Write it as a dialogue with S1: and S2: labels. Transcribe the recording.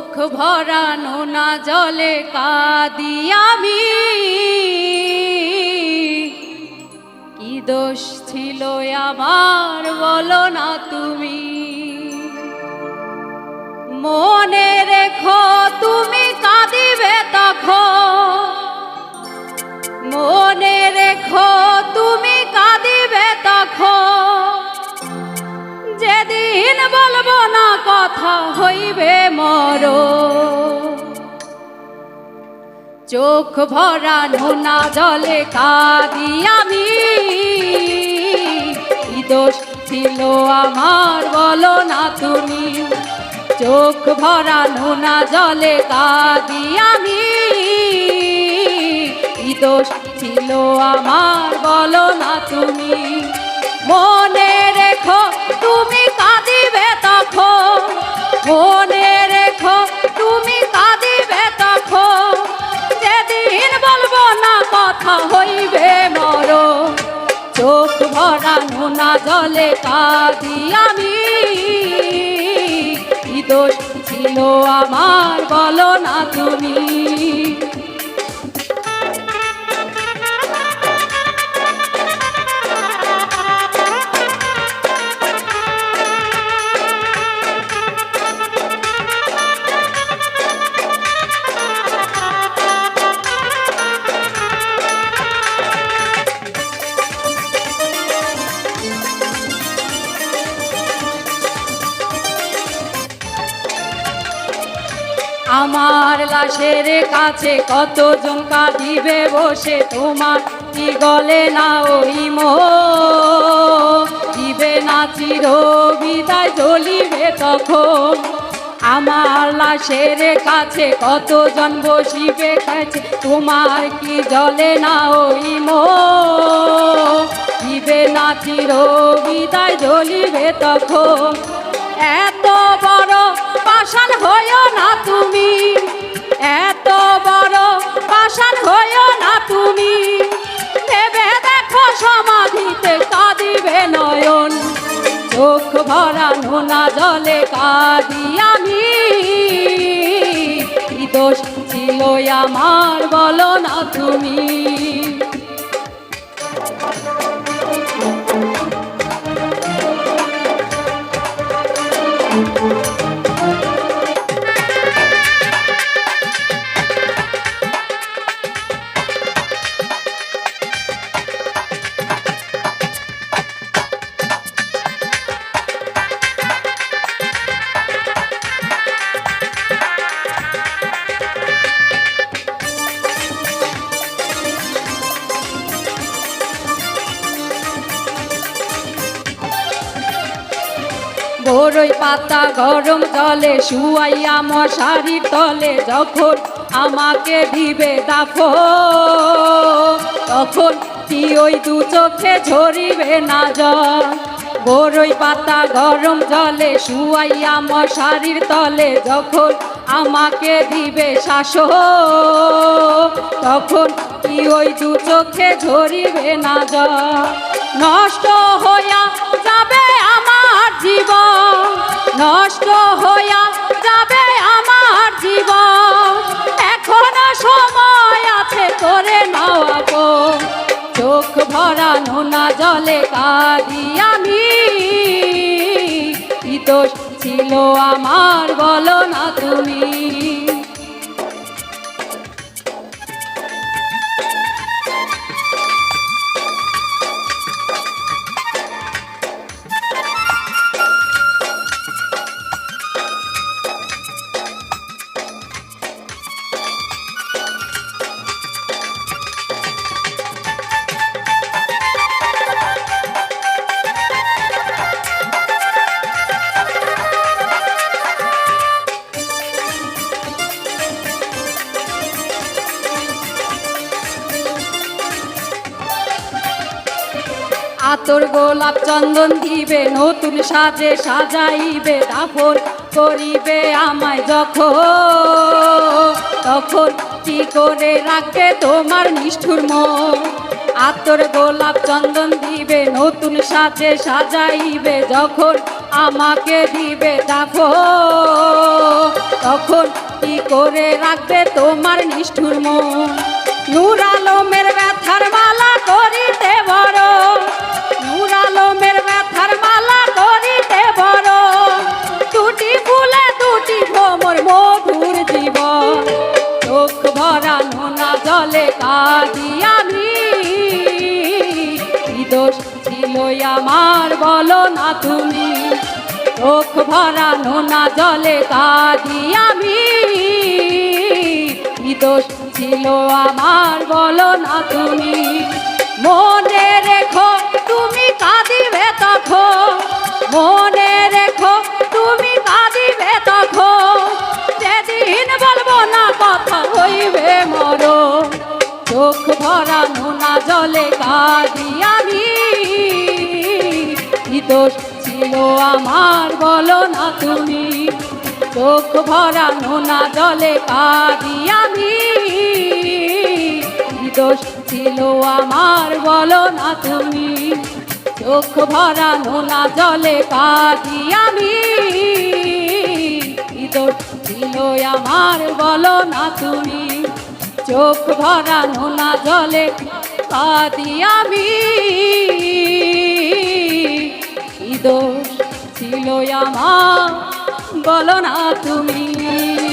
S1: চোখ ভরানো না জলে কাঁদি আমি। কি দোষ ছিল আমার বলো না তুমি। মনে কথা হইবে মর। চোখ ভরা নোনা জলে কাঁদি আমি। দোষ ছিল আমার বলো না তুমি। চোখ ভরা নোনা জলে কাঁদি আমি। দোষ ছিল আমার বলো না তুমি। মনে রেখো তুমি কাঁদিবে তখন মনে রেখো, তুমি কাঁদিবে তখন। যেদিন বলব কথা হইবে মর চোখ ভরা নোনা জলে কাঁদি আমি। দোষ ছিল আমার বলো না তুমি। আমার লাশের কাছে কতজন দিবে বসে? তোমার কি গলে না ওই মো দিবে না চির বিদায় জ্বলিবে তখন। আমার লাশের কাছে কতজন বসিবে কাছে তোমার কি জলে না ওই মো দিবে না চির বিদায় জ্বলিবে তখন। বড় পাষাণ হইও না তুমি। এত বড় পাষাণ হইও না তুমি। ভেবে দেখো সমাধিতে কাঁদিবে নয়ন। চোখ ভরা নোনা জলে কাঁদি আমি। দোষ ছিল আমার বলো না তুমি। Thank you. বড়ই পাতা গরম জলে শুয়াইয়া মশারির তলে যখন আমাকে দিবে দাফো তখন কি ওই দু চোখে ঝরিবে না জল? বড়ই পাতা গরম জলে শুয়াইয়া মশারির তলে যখন আমাকে দিবে শাস তখন কি ওই দু চোখে ঝরিবে না জল? নষ্ট হইয়া যাবে আমার জলে কাঁদি আমি। দোষ ছিল আমার বলো না তুমি? আতর গোলাপ চন্দন দিবে, নতুন সাজে সাজাইবে, দাফন করিবে আমায় যখন। তখন কি করে রাখবে তোমার নিষ্ঠুর মন? আতর গোলাপ চন্দন দিবে, নতুন সাজে সাজাইবে, যখন আমাকে দিবে দেখো তখন কি করে রাখবে তোমার নিষ্ঠুর মন? নূর আলমের ব্যথার মালা করিতে জলে কাঁদি আমি। দোষ ছিল আমার বলো না তুমি। চোখ ভরা নোনা জলে কাঁদি আমি। দোষ ছিল আমার বলো না তুমি। মনে রেখো তুমি কাঁদিবে তখন। মনে রেখো তুমি কাঁদিবে দোষ ছিল আমার, বলো না তুমি। চোখ ভরা নোনা জলে কাঁদি আমি। দোষ ছিল আমার, বলো না তুমি। চোখ ভরা নোনা জলে কাঁদি আমি। দোষ ছিল আমার, বলো না তুমি। চোখ ভরা নোনা জলে কাঁদি আমি। দোষ ছিল আমার। বলো না তুমি।